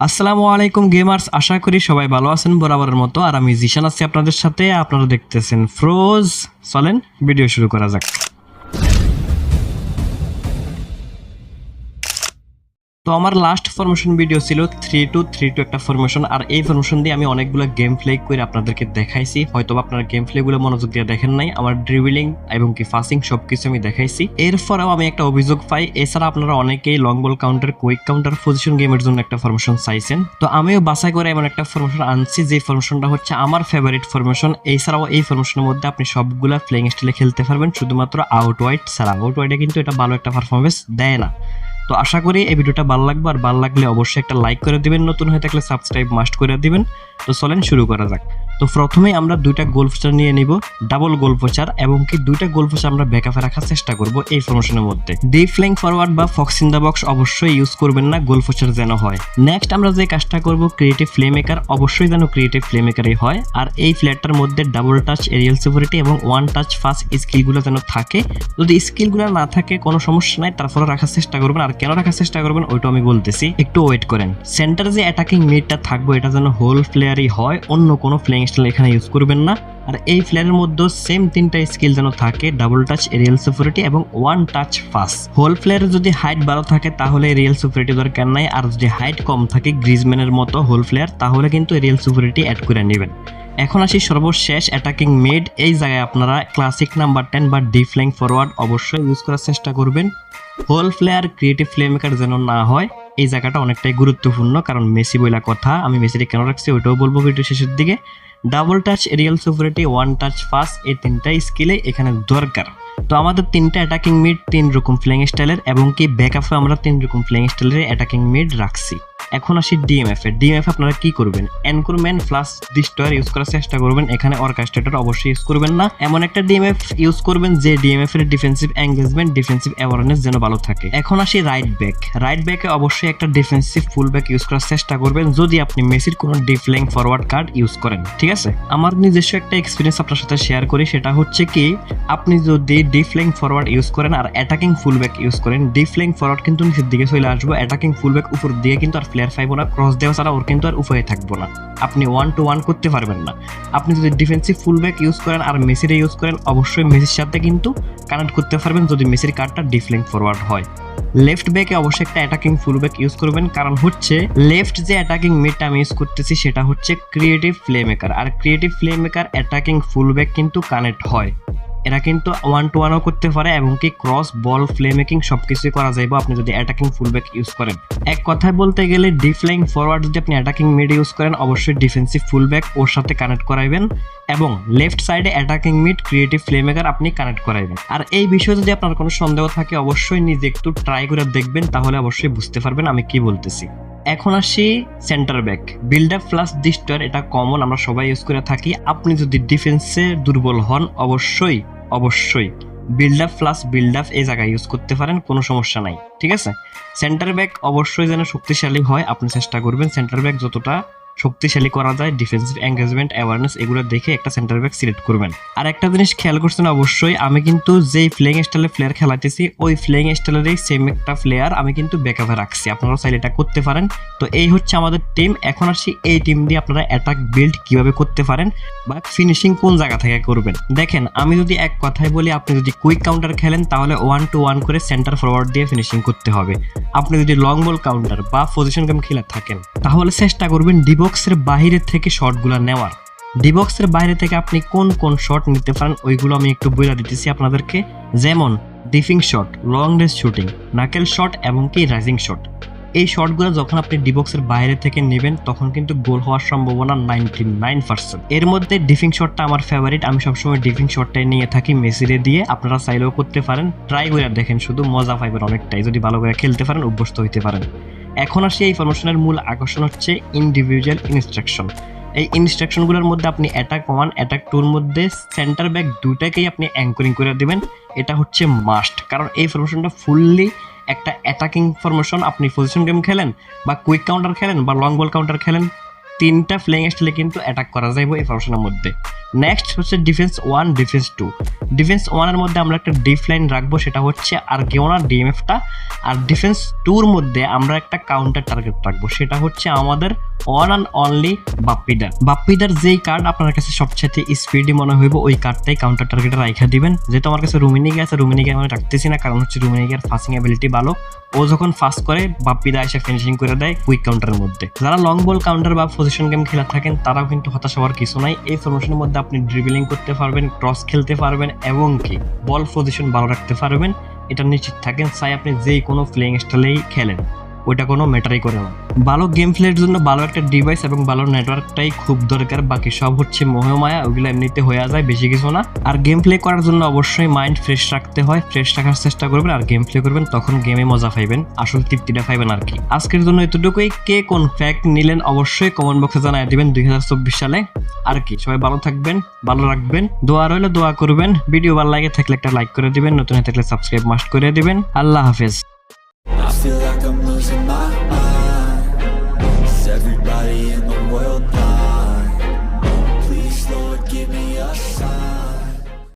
আসসালামু আলাইকুম গেমার্স, আশা করি সবাই ভালো আছেন বরাবরের মতো। আর আমি জিশান আছি আপনাদের সাথে, আপনারা দেখতেছেন ফ্রোজ চলেন ভিডিও শুরু করা যাক। তো আমার লাস্ট ফরমেশন ভিডিও ছিল থ্রি টু থ্রি টু একটা ফরমেশন আর এই ফরমেশন দিয়ে আমি অনেকগুলো গেম প্লে করে আপনাদেরকে দেখাইছি। হয়তো আপনারা গেম প্লে গুলো মনোযোগ দিয়ে দেখেন নাই, আমার ড্রিবিলিং এবং কি ফাসিং সব কিছু আমি দেখাইছি। এরপরেও আমি একটা অভিযোগ পাই, এছাড়া আপনারা অনেকেই long ball counter quick counter position গেমের জন্য একটা ফরমেশন চাইছেন। তো আমিও বাছাই করে এমন একটা ফরমেশন আনছি, যে ফরমেশনটা হচ্ছে আমার ফেভারিট ফরমেশন এছাড়াও এই ফরমেশনের মধ্যে আপনি সবগুলা প্লেইং স্টাইলে খেলতে পারবেন, শুধুমাত্র আউট ওয়াইড ছাড়া। আউট ওয়াইডে কিন্তু এটা ভালো একটা পারফরমেন্স দেয় না। তো আশা করি এই ভিডিওটা ভালো লাগবে আর ভালো লাগলে অবশ্যই একটা লাইক করে দিবেন। নতুন হয়ে থাকলে সাবস্ক্রাইব মাস্ট করে দিবেন। তো চলেন শুরু করা যাক। তো প্রথমেই আমরা দুইটা গোল ফোচার নিয়ে নিব ডাবল গোল ফোচার এবং কি দুইটা গোল ফোচার আমরা ব্যাকআপে রাখার চেষ্টা করব এই ফরমেশনের মধ্যে। ডিপ ফ্ল্যাং ফরওয়ার্ড বা fox in the box use use করবেন না, গোল যেন হয়। নেক্সট আমরা যে কাজটা করব ক্রিয়েটিভ ফ্লে মেকার অবশ্যই যেন ক্রিয়েটিভ ফ্লে মেকারই হয়। আর এই ফ্ল্যাটটার মধ্যে ডাবল টাচ এরিয়াল সিকিউরিটি এবং ওয়ান টাচ ফাস্ট স্কিলগুলো যেন থাকে। যদি স্কিলগুলো না থাকে, কোনো সমস্যা নাই তারপরে রাখার চেষ্টা করবেন। আর কেন রাখার চেষ্টা করবেন ওইটা আমি বলতেছি। একটু ওয়েট করেন। সেন্টার যে অ্যাটাকিং মিডটা থাকবে, এটা যেন হোল প্লেয়ারই হয়, অন্য কোনো প্লেইং স্টাইল এখানে ইউজ করবেন না। আর এই প্লেয়ারের মধ্যে সেম তিনটা স্কিল যেন থাকে ডাবল টাচ এরিয়াল সিকিউরিটি এবং ওয়ান টাচ ফাস্ট হোল প্লেয়ারের যদি হাইট ভালো থাকে, তাহলে রিয়েল সিকিউরিটি দরকার নাই। আর যদি হাইট কম থাকে গ্রিজম্যানের মতো হোল প্লেয়ার তাহলে কিন্তু রিয়েল সিকিউরিটি অ্যাড করে নেবেন। এখন আসি সর্বশেষ অ্যাটাকিং মিড এই জায়গায় আপনারা ক্লাসিক নাম্বার টেন বা ডিফ্ল্যাং ফরওয়ার্ড অবশ্যই ইউজ করার চেষ্টা করবেন। Hole player creative playmaker যেন না হয়, এই জায়গাটা অনেকটাই গুরুত্বপূর্ণ, কারণ মেসি বইলা কথা, আমি মেসিকে কেন রাখছি ওইটাও বলব ভিডিও শেষের দিকে। Double touch aerial security one touch fast এই তিনটা স্কিলে এখানে দরকার। তো আমাদের তিনটা অ্যাটাকিং মিড তিন রকম ফ্লেইং স্টাইলের এবং কি ব্যাকআপে আমরা তিন রকম ফ্লেইং স্টাইলের অ্যাটাকিং মিড রাখছি। এখন আসি ডিএমএফ এ ডিএমএফ আপনারা কি করবেন? এনক্রুমেন্ট প্লাস ডিস্ট্রয়ার ইউজ করার চেষ্টা করবেন। এখানে অর্কেস্ট্রেটর অবশ্যই ইউজ করবেন না। এমন একটা ডিএমএফ ইউজ করবেন যে ডিএমএফ এর ডিফেন্সিভ এঙ্গেজমেন্ট ডিফেন্সিভ অ্যাওয়ারনেস যেন ভালো থাকে। এখন আসি রাইট ব্যাক রাইট ব্যাকে অবশ্যই একটা ডিফেন্সিভ ফুল ব্যাক ইউজ করার চেষ্টা করবেন। যদি আপনি মেসির কোনো ডিফ্লেং ফরওয়ার্ড কার্ড ইউজ করেন, ঠিক আছে? আমার নিজস্ব একটা এক্সপিরিয়েন্স আপনার সাথে শেয়ার করি, সেটা হচ্ছে কি, আপনি যদি ডিফ্লেং ফরওয়ার্ড ইউজ করেন আর অ্যাটাকিং ফুল ব্যাক ইউজ করেন ডিফ্লেং ফরওয়ার্ড কিন্তু নিচের দিকে চলে আসব অ্যাটাকিং ফুল ব্যাক উপর দিয়ে কিন্তু আর প্লেয়ার পাইবো না ক্রস দেওয়া ছাড়া ওর কিন্তু আর উপায়ে থাকব না। আপনি ওয়ান টু ওয়ান করতে পারবেন না। আপনি যদি ডিফেন্সিভ ফুল ব্যাক ইউজ করেন আর মেসিরে ইউজ করেন, অবশ্যই মেসির সাথে কিন্তু কানেক্ট করতে পারবেন যদি মেসির কার্ডটা ডিফ্লেং ফরওয়ার্ড হয়। লেফট ব্যাকে অবশ্যই একটা অ্যাটাকিং ফুল ব্যাক ইউজ করবেন। কারণ হচ্ছে লেফট যে অ্যাটাকিং মিডটা আমি ইউজ করতেছি, সেটা হচ্ছে ক্রিয়েটিভ ফ্লে মেকার আর creative playmaker attacking full back কিন্তু কানেক্ট হয়। এরা কিন্তু ওয়ান টু ওয়ানও করতে পারে এবং কি ক্রস বল ফ্লে মেকিং সব কিছুই করা যাইব। আপনি যদি অ্যাটাকিং ফুল ব্যাক ইউজ করেন। এক কথায় বলতে গেলে ডিফ্লাইং ফরওয়ার্ড যদি আপনি অ্যাটাকিং মিড ইউজ করেন, অবশ্যই ডিফেন্সিভ ফুল ব্যাক ওর সাথে কানেক্ট করাইবেন এবং লেফট সাইডে attacking mid creative playmaker আপনি কানেক্ট করাইবেন। আর এই বিষয়ে যদি আপনার কোনো সন্দেহ থাকে, অবশ্যই নিজে একটু ট্রাই করে দেখবেন, তাহলে অবশ্যই বুঝতে পারবেন আমি কি বলতেছি। এখন আসি centre back build up plus ডিস্টার এটা কমন আমরা সবাই ইউজ করে থাকি। আপনি যদি ডিফেন্সে দুর্বল হন, অবশ্যই অবশ্যই। Build up plus build up এই জায়গায় ইউজ করতে পারেন, কোনো সমস্যা নাই, ঠিক আছে? সেন্টার ব্যাক অবশ্যই যেন শক্তিশালী হয়, আপনি চেষ্টা করবেন সেন্টার ব্যাক যতটা শক্তিশালী করা যায় ডিফেন্সিভ এঙ্গেজমেন্ট অ্যাওয়ারনেস এগুলো দেখে একটা সেন্টার ব্যাক সিলেক্ট করবেন। আর একটা জিনিস খেয়াল করছেন অবশ্যই, আমি কিন্তু যেই প্লেইং স্টাইলে প্লেয়ার খেলাতেছি, ওই প্লেইং স্টাইলেরই সেম একটা প্লেয়ার আমি কিন্তু ব্যাকআপে রাখছি। আপনারা চাইলে এটা করতে পারেন। তো এই হচ্ছে আমাদের টিম এখন আসি এই টিম দিয়ে আপনারা অ্যাটাক বিল্ড কীভাবে করতে পারেন বা ফিনিশিং কোন জায়গা থেকে করবেন। দেখেন, আমি যদি এক কথায় বলি, আপনি যদি কুইক কাউন্টার খেলেন, তাহলে ওয়ান টু ওয়ান করে সেন্টার ফরওয়ার্ড দিয়ে ফিনিশিং করতে হবে। আপনি যদি লং বল কাউন্টার বা পজিশন গেম খেলে থাকেন, তাহলে চেষ্টা করবেন ডিবক্সের বাইরে থেকে শটগুলো নেওয়ার। ডিবক্সের বাইরে থেকে আপনি কোন কোন শট নিতে পারেন, ওইগুলো আমি একটু বলে দিতেছি আপনাদেরকে। যেমন dipping shot long range shooting knuckle shot এবং কি রাইজিং শট এই শটগুলো যখন আপনি ডিবক্সের বাইরে থেকে নেবেন, তখন কিন্তু গোল হওয়ার সম্ভাবনা নাইনটি নাইন পার্সেন্ট এর মধ্যে ডিফিং শটটা আমার ফেভারিট আমি সবসময় ডিফিং শটটাই নিয়ে থাকি মেসিরে দিয়ে। আপনারা চাইলেও করতে পারেন। ট্রাই করে দেখেন, শুধু মজা পাইবেন অনেকটাই। যদি ভালো করে খেলতে পারেন, অভ্যস্ত হইতে পারেন। এখন আসি এই ফরমেশনের মূল আকর্ষণ হচ্ছে ইন্ডিভিজুয়াল ইনস্ট্রাকশন এই ইনস্ট্রাকশনগুলোর মধ্যে আপনি অ্যাটাক ওয়ান অ্যাটাক টুর মধ্যে সেন্টার ব্যাক দুটাকেই আপনি অ্যাঙ্করিং করে দেবেন। এটা হচ্ছে মাস্ট কারণ এই ফরমেশনটা ফুললি একটা অ্যাটাকিং ফরমেশন আপনি পজিশন গেম খেলেন বা কুইক কাউন্টার খেলেন বা লং বল কাউন্টার খেলেন, তিনটা প্লেইং স্টাইলে কিন্তু অ্যাটাক করা যাইব এই ফরমেশনের মধ্যে। নেক্সট হচ্ছে defence one defence two defence ওয়ানের মধ্যে আমরা একটা ডিফ লাইন রাখব, সেটা হচ্ছে আর গেওনার ডিএমএফটা আর ডিফেন্স টুর মধ্যে আমরা একটা কাউন্টার টার্গেট রাখব, সেটা হচ্ছে আমাদের ওয়ান অ্যান্ড অনলি বাপ্পিদার বাপ্পিদার যেই কার্ড আপনার কাছে সবচেয়ে স্পিডি মনে হইব, ওই কার্ডটাই কাউন্টার টার্গেটে রাখা দিবেন। যেহেতু আমার কাছে রুমিনিকে আছে রুমিনিকে আমি রাখতেছি না, কারণ হচ্ছে রুমিনিকের ফাসিং অ্যাবিলিটি ভালো। ও যখন ফাস্ট করে বাপ্পিদা এসে ফিনিশিং করে দেয় কুইক কাউন্টারের মধ্যে। যারা লং বল কাউন্টার বা পজিশন গেম খেলা থাকেন, তারাও কিন্তু হতাশ হওয়ার কিছু নাই। এই ফরমেশনের মধ্যে আপনি ড্রিবলিং করতে পারবেন ক্রস খেলতে পারবেন এবং কি বল পজিশন ভালো রাখতে পারবেন। এটা নিশ্চিত থাকেন, চাই আপনি যে কোনো প্লেইং স্টাইলেই খেলেন। ওইটা কোনো ম্যাটারই করে না। ভালো গেম প্লের জন্য ভালো একটা ডিভাইস এবং ভালো নেটওয়ার্কটাই খুব দরকার। বাকি সব হচ্ছে মোহমায়া ওগুলো এমনিতে হয়ে যায়, বেশি কিছু না। আর গেম প্লে করার জন্য অবশ্যই মাইন্ড ফ্রেশ রাখতে হয়। ফ্রেশ রাখার চেষ্টা করবেন আর গেম প্লে করবেন, তখন গেমে মজা পাইবেন। আসল তৃপ্তিটা পাইবেন আর কি। আজকের জন্য এতটুকুই। কে কোন ফ্যাক্ট নিলেন অবশ্যই কমেন্ট বক্সে জানাই দিবেন দুই হাজার চব্বিশ সালে। আর কি, সবাই ভালো থাকবেন, ভালো রাখবেন, দোয়া রইলে, দোয়া করবেন। ভিডিও ভালো লাগে থাকলে একটা লাইক করে দিবেন, নতুন থাকলে সাবস্ক্রাইব মাস্ট করে দিবেন। আল্লাহ হাফেজ। I feel like I'm losing my